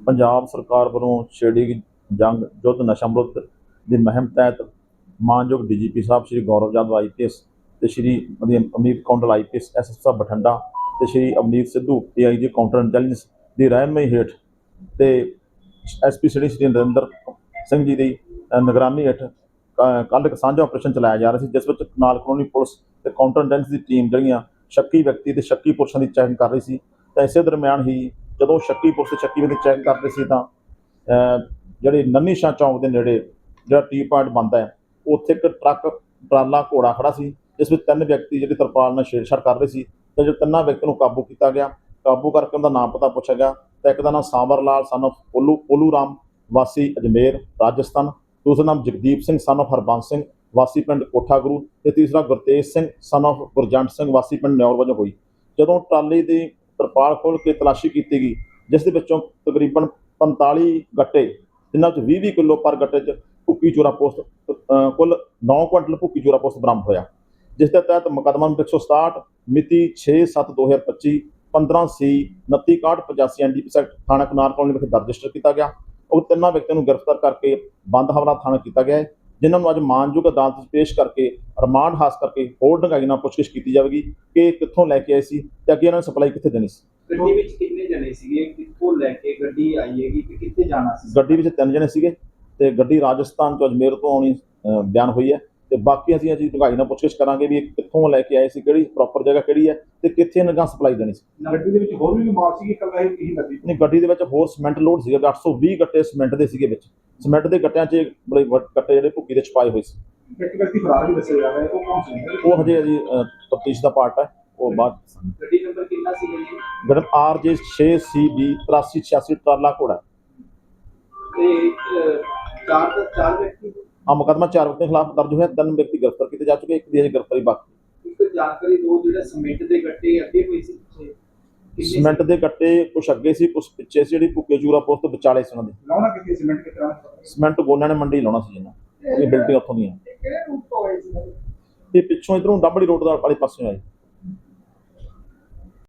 ਪੰਜਾਬ ਸਰਕਾਰ ਵੱਲੋਂ ਛੇੜੀ ਜੰਗ ਯੁੱਧ ਨਸ਼ਾ ਵਿਰੁੱਧ ਦੀ ਮੁਹਿੰਮ ਤਹਿਤ ਮਾਨਯੋਗ ਡੀਜੀਪੀ ਸਾਹਿਬ ਸ਼੍ਰੀ ਗੌਰਵ ਯਾਦਵ ਆਈਪੀਐਸ ਤੇ ਸ਼੍ਰੀ ਅਮੀਤ ਕੌਂਡਲ ਆਈਪੀਐਸ ਐਸਐਸ ਸਾਹਿਬ ਬਠਿੰਡਾ ਤੇ Shri Amneet Sidhu AIG counter intelligence ਦੀ ਰਹਿਨਮਈ ਹੇਠ ਤੇ ਐਸਪੀ ਸ਼੍ਰੀ ਸ਼੍ਰੀ ਨਰਿੰਦਰ ਸਿੰਘ ਜੀ ਦੀ ਨਿਗਰਾਨੀ ਹੇਠ ਕੱਲ੍ਹ ਇੱਕ ਸਾਂਝਾ ਆਪਰੇਸ਼ਨ ਚਲਾਇਆ ਜਾ ਰਿਹਾ ਸੀ, ਜਿਸ ਵਿੱਚ ਨਾਲ ਕਲੋਨੀ ਪੁਲਿਸ ਤੇ ਕਾਊਂਟਰ ਇੰਟੈਲੀਜੈਂਸ ਦੀ ਟੀਮ ਜਿਹੜੀਆਂ ਸ਼ੱਕੀ ਵਿਅਕਤੀ ਤੇ ਸ਼ੱਕੀ ਪੁਰਸ਼ਾਂ ਦੀ ਚੈਕਿੰਗ ਕਰ ਰਹੀ ਸੀ ਤਾਂ ਇਸੇ ਦਰਮਿਆਨ ਹੀ ਜਦੋਂ ਸ਼ੱਕੀ ਪੁਲਿਸ ਸ਼ੱਕੀ ਵਿਅਕਤੀ ਚੈੱਕ ਕਰਦੇ ਸੀ ਤਾਂ, ਅਹ, ਜਿਹੜੇ ਨੰਨੀ ਸ਼ਾਹ ਚੌਂਕ ਦੇ ਨੇੜੇ ਜਿਹੜਾ ਟੀ ਪੁਆਇੰਟ ਬੰਦਾ ਹੈ, ਉੱਥੇ ਇੱਕ ਟਰੱਕ ਟਰਾਲਾ ਘੋੜਾ ਖੜਾ ਸੀ, ਜਿਸ ਵਿੱਚ ਤਿੰਨ ਵਿਅਕਤੀ ਜਿਹੜੇ ਤਰਪਾਲ ਨਾਲ ਛੇੜਛਾੜ ਕਰ ਰਹੇ ਸੀ, ਤੇ ਜਿਹੜੇ ਤਿੰਨਾਂ ਵਿਅਕਤੀਆਂ ਨੂੰ ਕਾਬੂ ਕੀਤਾ ਗਿਆ। ਕਾਬੂ ਕਰਕੇ ਉਹਨਾਂ ਦਾ ਨਾਮ ਪਤਾ ਪੁੱਛਿਆ ਗਿਆ, ਤਾਂ ਇੱਕ ਦਾ ਨਾਮ ਸਾਂਵਰ ਲਾਲ ਸਨ of ਪੋਲੂ ਪੋਲੂ ਰਾਮ, ਵਾਸੀ ਅਜਮੇਰ, ਰਾਜਸਥਾਨ। ਦੂਸਰਾ ਨਾਮ ਜਗਦੀਪ ਸਿੰਘ ਸਨ of ਹਰਬੰਸ ਸਿੰਘ, ਵਾਸੀ ਪਿੰਡ ਕੋਠਾ ਗੁਰੂ ਤੇ ਤੀਸਰਾ ਗੁਰਤੇਜ ਸਿੰਘ ਸਨ of ਗੁਰਜੰਟ ਸਿੰਘ, ਵਾਸੀ ਪਿੰਡ ਨਿਉਰ ਵਜੋਂ ਹੋਈ। ਜਦੋਂ ਟਰਾਲੀ ਦੀ ਤਰਪਾਲ ਖੋਲ ਕੇ ਤਲਾਸ਼ੀ ਕੀਤੀ ਗਈ, ਜਿਸ ਦੇ ਵਿੱਚੋਂ ਤਕਰੀਬਨ 45 ਗੱਟੇ, ਜਿਨ੍ਹਾਂ ਵਿੱਚ 20-20 ਕਿਲੋ ਪਰ ਗੱਟੇ 'ਚ ਭੁੱਕੀ ਚੋਰਾ ਪੋਸਟ ਕੁੱਲ 9 ਕੁਇੰਟਲ ਭੁੱਕੀ ਚੋਰਾ ਪੋਸਟ ਬਰਾਮਦ ਹੋਇਆ। ਜਿਸ ਦੇ ਤਹਿਤ ਮੁਕੱਦਮਾ ਨੰਬਰ 167 ਮਿਤੀ 6/7/2025 15 ਸੀ 2965 ਐਨਡੀਪੀ ਸੈਕਟ ਥਾਣਾ ਕਨਾਰ ਕਲੋਨੀ ਵਿਖੇ ਦਰਜ ਰਜਿਸਟਰ ਕੀਤਾ ਗਿਆ। ਉਹ ਤਿੰਨਾਂ ਵਿਅਕਤੀਆਂ ਨੂੰ ਗ੍ਰਿਫਤਾਰ ਕਰਕੇ ਬੰਦ ਹਵਾਲਾ ਥਾਣਾ ਕੀਤਾ ਗਿਆ ਹੈ। ਜਿਨ੍ਹਾਂ ਨੂੰ ਅੱਜ ਮਾਨਯੋਗ ਅਦਾਲਤ ਵਿੱਚ ਪੇਸ਼ ਕਰਕੇ ਰਿਮਾਂਡ ਹਾਸਲ ਕਰਕੇ ਹੋਰ ਡੂੰਘਾਈ ਨਾਲ ਪੁੱਛਗਿੱਛ ਕੀਤੀ ਜਾਵੇਗੀ ਕਿ ਕਿੱਥੋਂ ਲੈ ਕੇ ਆਏ ਸੀ ਤੇ ਅੱਗੇ ਇਹਨਾਂ ਨੇ ਸਪਲਾਈ ਕਿੱਥੇ ਦੇਣੀ ਸੀ। ਗੱਡੀ ਵਿੱਚ ਕਿੰਨੇ ਜਣੇ ਸੀਗੇ? ਕਿੱਥੋਂ ਲੈ ਕੇ ਗੱਡੀ ਆਈ ਹੈਗੀ ਤੇ ਕਿੱਥੇ ਜਾਣਾ ਸੀ? ਗੱਡੀ ਵਿੱਚ ਤਿੰਨ ਜਣੇ ਸੀਗੇ ਤੇ ਗੱਡੀ ਰਾਜਸਥਾਨ ਤੋਂ ਅਜਮੇਰ ਤੋਂ ਆਉਣੀ ਬਿਆਨ ਹੋਈ ਹੈ ਤੇ ਬਾਕੀ ਅਸੀਂ ਅਜੀ ਢੁਕਾਈ ਨਾਲ ਪੁੱਛਗਿੱਛ ਕਰਾਂਗੇ ਵੀ ਇਹ ਕਿੱਥੋਂ ਲੈ ਕੇ ਆਏ ਸੀ ਕਿਹੜੀ ਪ੍ਰੋਪਰ ਜਗ੍ਹਾ ਕਿਹੜੀ ਹੈ ਤੇ ਕਿੱਥੇ ਇਹਨਾਂ ਗਾਂ ਸਪਲਾਈ ਦੇਣੀ ਸੀ? ਗੱਡੀ ਦੇ ਵਿੱਚ ਹੋਰ ਵੀ ਮਾਲ ਸੀਗੇ ਇਕੱਲਾ ਹੀ ਹੀ ਗੱਡੀ ਨਹੀਂ ਗੱਡੀ ਦੇ ਵਿੱਚ ਹੋਰ ਸੀਮੈਂਟ ਲੋਡ ਸੀਗਾ 820 ਗੱਟੇ ਸੀਮੈਂਟ ਦੇ ਸੀਗੇ ਵਿੱਚ। ਸੀਮੈਂਟ ਦੇ ਗੱਟਿਆਂ 'ਚ ਬੜੇ ਗੱਟੇ ਜਿਹੜੇ ਭੁੱਕੀ ਦੇ ਛਪਾਏ ਹੋਏ ਸੀ। ਇੱਕ ਵਿਅਕਤੀ ਫਰਾਰ ਵੀ ਦੱਸਿਆ ਜਾ ਰਿਹਾ ਹੈ ਉਹ ਕੌਣ ਸੀ? ਉਹ ਹਜੇ ਅਜੀ ਤਫਤੀਸ਼ ਦਾ ਪਾਰਟ ਹੈ ਉਹ ਬਾਅਦ। ਗੱਡੀ ਨੰਬਰ ਕਿੰਨਾ ਸੀ ਜੀ? ਗੱਡੀ ਆਰਜੇ 6CB 8386 ਟਰਾਲਾ ਘੋੜਾ। ਤੇ ਚਾਰ ਦਾ ਚਾਰ ਵਿਅਕਤੀ? ਆ ਮੁਕੱਦਮਾ ਚਾਰ ਵਿਅਕਤੀਆਂ ਖਿਲਾਫ ਦਰਜ ਹੋਇਆ ਤਿੰਨ ਵਿਅਕਤੀ ਗ੍ਰਿਫਤਾਰ ਕੀਤੇ ਜਾ ਚੁੱਕੇ ਇੱਕ ਦੀ ਅਜੇ ਗ੍ਰਿਫਤਾਰੀ ਬਾਕੀ ਜਾਣਕਾਰੀ ਦੋ ਜਿਹੜਾ ਸੀਮੈਂਟ ਦੇ ਗੱਟੇ ਅੱਗੇ ਹੋਈ ਸੀ ਪਿੱਛੇ। ਕਿੰਨੇ ਸੀਮੈਂਟ ਦੇ ਗੱਟੇ ਕੁਛ ਅੱਗੇ ਸੀ ਕੁਛ ਪਿੱਛੇ ਸੀ ਜਿਹੜੀ ਭੁੱਕੇ ਚੂਰਾ ਪੋਸਟ ਵਿਚਾਲੇ ਸੀ ਉਹਨਾਂ ਦੇ। ਲਾਉਣਾ ਕਿੱਥੇ ਸੀਮੈਂਟ ਕਿਤਨਾ ਸੀਮੈਂਟ ਗੋਨਿਆਂ ਨੇ ਮੰਡੀ ਲਾਉਣਾ ਸੀ ਜਿਹਨਾਂ ਉਹਦੀ ਬਿਲਡਿੰਗ ਉੱਥੋਂ ਦੀਆਂ। ਕਿਹੜੇ ਰੂਟ ਤੋਂ ਆਏ ਸੀ? ਤੇ ਪਿੱਛੋਂ ਇਧਰੋਂ ਡੱਬੜੀ ਰੋਡ ਦਾ ਵਾਲੇ ਪਾਸੇ ਆਏ।